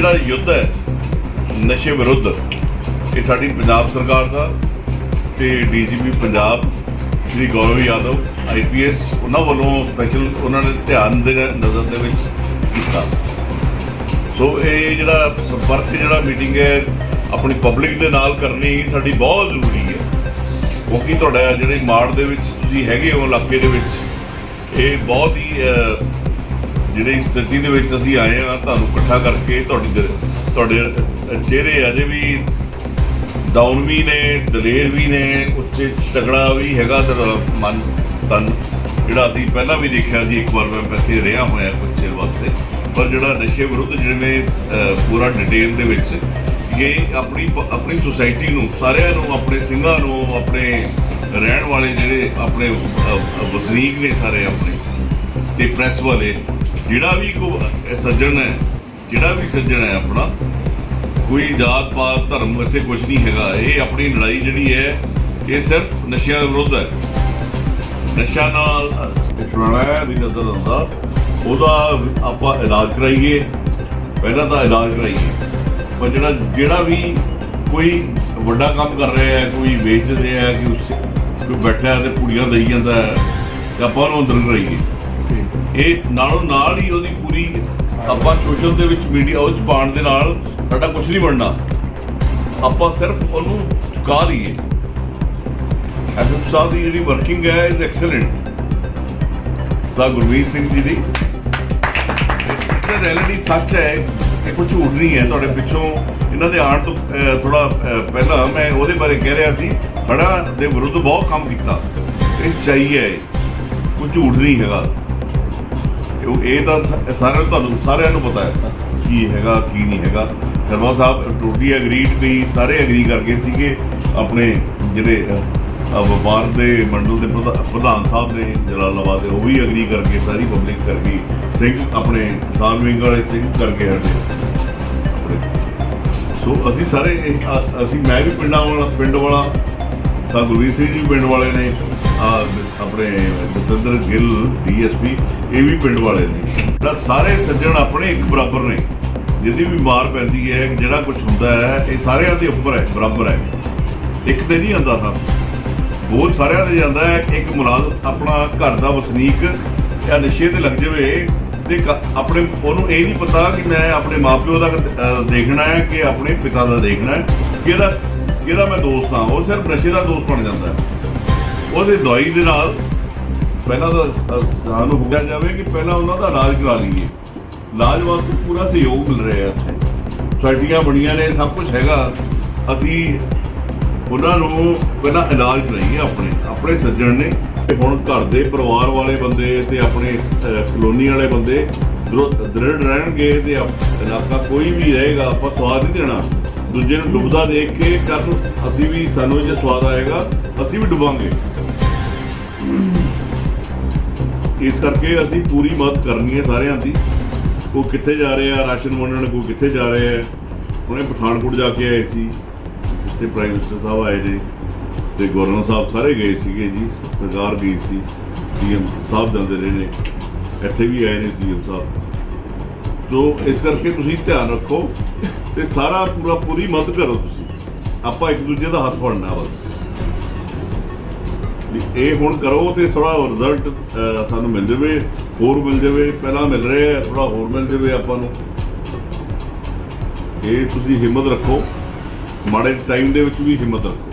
ਜਿਹੜਾ ਯੁੱਧ ਹੈ, ਨਸ਼ੇ ਵਿਰੁੱਧ, ਇਹ ਸਾਡੀ ਪੰਜਾਬ ਸਰਕਾਰ ਦਾ ਤੇ ਡੀਜੀਪੀ ਪੰਜਾਬ, ਸ਼੍ਰੀ ਗੌਰਵ ਯਾਦਵ ਆਈਪੀਐਸ ਉਹਨਾਂ ਵੱਲੋਂ ਸਪੈਸ਼ਲ ਉਹਨਾਂ ਨੇ ਧਿਆਨ ਦੇ ਨਜ਼ਰ ਦੇ ਵਿੱਚ ਕੀਤਾ। ਸੋ ਇਹ ਜਿਹੜਾ ਸੰਪਰਕ, ਜਿਹੜਾ ਮੀਟਿੰਗ ਹੈ, ਆਪਣੀ ਪਬਲਿਕ ਦੇ ਨਾਲ ਕਰਨੀ ਸਾਡੀ ਬਹੁਤ ਜ਼ਰੂਰੀ ਹੈ। ਕਿਉਂਕਿ ਤੁਹਾਡਾ ਜਿਹੜੇ ਮਾੜ ਦੇ ਵਿੱਚ ਤੁਸੀਂ ਹੈਗੇ ਹੋ, ਇਲਾਕੇ ਦੇ ਵਿੱਚ, ਇਹ ਬਹੁਤ ਹੀ ਜਿਹੜੀ ਸਥਿਤੀ ਦੇ ਵਿੱਚ ਅਸੀਂ ਆਏ ਆ ਤੁਹਾਨੂੰ ਇਕੱਠਾ ਕਰਕੇ ਤੁਹਾਡੀ ਦ- ਤੁਹਾਡੇ ਚਿਹਰੇ ਅਜੇ ਵੀ ਡਾਊਨ ਵੀ ਨੇ ਦਲੇਰ ਵੀ ਨੇ ਉੱਚੇ ਤਗੜਾ ਵੀ ਹੈਗਾ ਤੇਰਾ ਮਨ ਤਨ। ਜਿਹੜਾ ਅਸੀਂ ਪਹਿਲਾਂ ਵੀ ਦੇਖਿਆ ਸੀ ਇੱਕ ਵਾਰ ਮੈਂ ਪੈਸੇ ਰਿਹਾ ਹੋਇਆ ਕੁਝ ਚਿਰ ਵਾਸਤੇ। ਪਰ ਜਿਹੜਾ ਨਸ਼ੇ ਵਿਰੁੱਧ ਜਿਵੇਂ ਅਹ, ਪੂਰਾ ਡਿਟੇਲ ਦੇ ਵਿੱਚ ਇਹ ਆਪਣੀ ਆਪਣੀ ਸੁਸਾਇਟੀ ਨੂੰ ਸਾਰਿਆਂ ਨੂੰ ਆਪਣੇ ਸਿੰਘਾਂ ਨੂੰ ਆਪਣੇ ਰਹਿਣ ਵਾਲੇ ਜਿਹੜੇ ਆਪਣੇ ਵਸਨੀਕ ਨੇ ਸਾਰੇ ਆਪਣੇ ਤੇ ਪ੍ਰੈਸ ਵਾਲੇ ਜਿਹੜਾ ਵੀ ਕੋਈ ਸੱਜਣ ਹੈ, ਜਿਹੜਾ ਵੀ ਸੱਜਣ ਹੈ ਆਪਣਾ, ਕੋਈ ਜਾਤ ਪਾਤ, ਧਰਮ ਇੱਥੇ ਕੁਝ ਨਹੀਂ ਹੈਗਾ। ਇਹ ਆਪਣੀ ਲੜਾਈ ਜਿਹੜੀ ਹੈ, ਇਹ ਸਿਰਫ ਨਸ਼ਿਆਂ ਵਿਰੁੱਧ ਹੈ। ਨਸ਼ਾ ਨਾਲ ਛੁਡਾਣਾ ਦੀ ਨਜ਼ਰ ਆਉਂਦਾ। ਉਹਦਾ ਆਪਾਂ ਇਲਾਜ ਕਰਾਈਏ। ਪਹਿਲਾਂ ਤਾਂ ਇਲਾਜ ਕਰਾਈਏ। ਪਰ ਜਿਹੜਾ ਜਿਹੜਾ ਵੀ ਕੋਈ ਵੱਡਾ ਕੰਮ ਕਰ ਰਿਹਾ ਹੈ, ਕੋਈ ਵੇਚਦੇ ਹੈ ਕਿ ਉਸ ਕੋਈ ਬੈਠਾ ਹੈ ਤੇ ਪੁੜੀਆਂ ਦੇਈ ਜਾਂਦਾ ਹੈ, ਤੇ ਆਪਾਂ ਉਹਨੂੰ ਅੰਦਰ ਕਰਾਈਏ। ਇਹ ਨਾਲੋਂ ਨਾਲ ਹੀ ਉਹਦੀ ਪੂਰੀ ਆਪਾਂ ਸੋਸ਼ਲ ਦੇ ਵਿੱਚ ਮੀਡੀਆ ਉਹ 'ਚ ਪਾਉਣ ਦੇ ਨਾਲ ਸਾਡਾ ਕੁਝ ਨਹੀਂ ਬਣਨਾ। ਆਪਾਂ ਸਿਰਫ ਉਹਨੂੰ ਚੁਕਾ ਲਈਏ। ਐਸਐਮ ਸਾਹਿਬ ਦੀ ਜਿਹੜੀ ਵਰਕਿੰਗ ਹੈ ਇਜ਼ ਐਕਸਲੈਂਟ ਸਾ ਗੁਰਮੀਤ ਸਿੰਘ ਜੀ ਦੀ। ਇਹ ਰੈਲਿਟੀ ਸੱਚ ਹੈ ਕਿ ਕੁਝ ਝੂਠ ਨਹੀਂ ਹੈ। ਤੁਹਾਡੇ ਪਿੱਛੋਂ ਇਹਨਾਂ ਦੇ ਆਉਣ ਤੋਂ ਥੋੜਾ ਪਹਿਲਾਂ ਮੈਂ ਉਹਦੇ ਬਾਰੇ ਕਹਿ ਰਿਹਾ ਸੀ। ਖੜਾ ਦੇ ਵਿਰੁੱਧ ਬਹੁਤ ਕੰਮ ਕੀਤਾ। ਇਹ ਸੱਚਾਈ ਹੈ ਕੋਈ ਝੂਠ ਨਹੀਂ ਹੈਗਾ। ਇਹ- ਇਹ ਤਾਂ ਸਾਰਿਆਂ ਨੂੰ ਤੁਹਾਨੂੰ, ਸਾਰਿਆਂ ਨੂੰ ਪਤਾ ਹੈ ਕੀ ਹੈਗਾ, ਕੀ ਨਹੀਂ ਹੈਗਾ। ਸ਼ਰਮਾ ਸਾਹਿਬ ਟੋਟਲੀ ਐਗਰੀਡ ਵੀ ਸਾਰੇ ਐਗਰੀ ਕਰ ਗਏ ਸੀਗੇ ਆਪਣੇ ਜਿਹੜੇ ਵਪਾਰ ਦੇ ਮੰਡਲ ਦੇ ਪ੍ਰਧਾ- ਪ੍ਰਧਾਨ ਸਾਹਿਬ ਨੇ ਜਲਾਲਾਬਾਦ ਦੇ, ਉਹ ਵੀ ਐਗਰੀ ਕਰਕੇ ਸਾਰੀ ਪਬਲਿਕ ਕਰ ਗਈ। ਸਿੰਘ ਆਪਣੇ ਕਿਸਾਨ ਵਿੰਗ ਵਾਲੇ ਸਿੰਘ ਕਰਕੇ ਹਟੇ ਸੋ ਅਸੀਂ ਸਾਰੇ ਅਸੀਂ ਮੈਂ ਵੀ ਪਿੰਡਾਂ ਵਾਲਾ, ਪਿੰਡ ਵਾਲਾ, ਸਾ ਗੁਰਵੀਰ ਸਿੰਘ ਜੀ ਪਿੰਡ ਵਾਲੇ ਨੇ। ਆਪਣੇ ਜਤਿੰਦਰ ਗਿੱਲ, ਡੀਐਸਪੀ, ਇਹ ਵੀ ਪਿੰਡ ਵਾਲੇ ਨੇ। ਜਿਹੜਾ ਸਾਰੇ ਸੱਜਣ ਆਪਣੇ ਇੱਕ ਬਰਾਬਰ ਨੇ। ਜਿਹਦੀ ਵੀ ਮਾਰ ਪੈਂਦੀ ਹੈ, ਜਿਹੜਾ ਕੁਝ ਹੁੰਦਾ ਹੈ, ਇਹ ਸਾਰਿਆਂ ਦੇ ਉੱਪਰ ਹੈ, ਬਰਾਬਰ ਹੈ। ਇੱਕ ਤੇ ਨਹੀਂ ਆਂਦਾ ਸਭ। ਬਹੁਤ ਸਾਰਿਆਂ 'ਤੇ ਜਾਂਦਾ ਹੈ, ਇੱਕ ਮੁਲਾਜ਼ਮ ਆਪਣਾ ਘਰ ਦਾ ਵਸਨੀਕ ਜਾਂ ਨਸ਼ੇ ਤੇ ਲੱਗ ਜਾਵੇ ਤੇ ਕ- ਆਪਣੇ ਉਹਨੂੰ ਇਹ ਨਹੀਂ ਪਤਾ ਕਿ ਮੈਂ ਆਪਣੇ ਮਾਪਿਓ ਦਾ ਦੇਖਣਾ ਹੈ ਕਿ ਆਪਣੇ ਪਿਤਾ ਦਾ ਦੇਖਣਾ ਹੈ। ਕਿਹਦਾ ਕਿਹਦਾ ਮੈਂ ਦੋਸਤ ਹਾਂ? ਉਹ ਸਿਰਫ ਨਸ਼ੇ ਦਾ ਦੋਸਤ ਬਣ ਜਾਂਦਾ ਹੈ। ਉਹਦੇ ਦਵਾਈ ਦੇ ਨਾਲ ਪਹਿਲਾਂ ਤਾਂ ਸਾਨੂੰ ਹੋ ਗਿਆ ਜਾਵੇ ਕਿ ਪਹਿਲਾਂ ਉਹਨਾਂ ਦਾ ਇਲਾਜ ਕਰਾ ਲਈਏ। ਇਲਾਜ ਵਾਸਤੇ ਪੂਰਾ ਸਹਿਯੋਗ ਮਿਲ ਰਿਹਾ ਹੈ ਇੱਥੇ। ਸੁਸਾਇਟੀਆਂ ਬਣੀਆਂ ਨੇ, ਸਭ ਕੁਝ ਹੈਗਾ। ਅਸੀਂ ਉਹਨਾਂ ਨੂੰ ਪਹਿਲਾਂ ਇਲਾਜ ਕਰਾਈਏ ਆਪਣੇ ਆਪਣੇ ਸੱਜਣ ਨੇ। ਤੇ ਹੁਣ ਘਰ ਦੇ ਪਰਿਵਾਰ ਵਾਲੇ ਬੰਦੇ ਤੇ ਆਪਣੇ ਕਲੋਨੀ ਵਾਲੇ ਬੰਦੇ ਦ੍ਰਿੜ ਦ੍ਰਿੜ ਰਹਿਣਗੇ ਤੇ ਆਪ- ਇਲਾਕਾ ਕੋਈ ਵੀ ਰਹੇਗਾ, ਆਪਾਂ ਸਵਾਦ ਨਹੀਂ ਦੇਣਾ। ਦੂਜੇ ਨੂੰ ਡੁੱਬਦਾ ਦੇਖ ਕੇ ਕੱਲ ਅਸੀਂ ਵੀ, ਸਾਨੂੰ ਜੇ ਸਵਾਦ ਆਏਗਾ, ਅਸੀਂ ਵੀ ਡੁੱਬਾਂਗੇ। ਇਸ ਕਰਕੇ ਅਸੀਂ ਪੂਰੀ ਮਦਦ ਕਰਨੀ ਹੈ ਸਾਰਿਆਂ ਦੀ। ਉਹ ਕਿੱਥੇ ਜਾ ਰਹੇ ਆ? ਰਾਸ਼ਨ ਵੰਡਣ ਕੋਈ ਕਿੱਥੇ ਜਾ ਰਹੇ ਆ? ਹੁਣੇ ਪਠਾਨਕੋਟ ਜਾ ਕੇ ਆਏ ਸੀ। ਜਿੱਥੇ ਪ੍ਰਾਈਮ ਮਿਨਿਸਟਰ ਸਾਹਿਬ ਆਏ ਜੀ ਤੇ ਗਵਰਨਰ ਸਾਹਿਬ ਸਾਰੇ ਗਏ ਸੀਗੇ ਜੀ। ਸਰਕਾਰ ਗਈ ਸੀ। ਸੀਐਮ ਸਾਹਿਬ ਜਾਂਦੇ ਰਹੇ ਨੇ। ਇੱਥੇ ਵੀ ਆਏ ਨੇ ਸੀਐਮ ਸਾਹਿਬ। ਤੋ ਇਸ ਕਰਕੇ ਤੁਸੀਂ ਧਿਆਨ ਰੱਖੋ ਤੇ ਸਾਰਾ ਪੂਰਾ ਪੂਰੀ ਮਦਦ ਕਰੋ ਤੁਸੀਂ। ਆਪਾਂ ਇੱਕ ਦੂਜੇ ਦਾ ਹੱਥ ਫੜਨਾ ਬਸ। ਵੀ ਇਹ ਹੁਣ ਕਰੋ ਤੇ ਥੋੜਾ ਰਿਜ਼ਲਟ ਸਾਨੂੰ ਮਿਲ ਜਾਵੇ, ਹੋਰ ਮਿਲ ਜਾਵੇ, ਪਹਿਲਾਂ ਮਿਲ ਰਿਹਾ ਥੋੜਾ ਹੋਰ ਮਿਲ ਜਾਵੇ ਆਪਾਂ ਨੂੰ। ਇਹ ਤੁਸੀਂ ਹਿੰਮਤ ਰੱਖੋ, ਮਾੜੇ ਟਾਈਮ ਦੇ ਵਿੱਚ ਵੀ ਹਿੰਮਤ ਰੱਖੋ।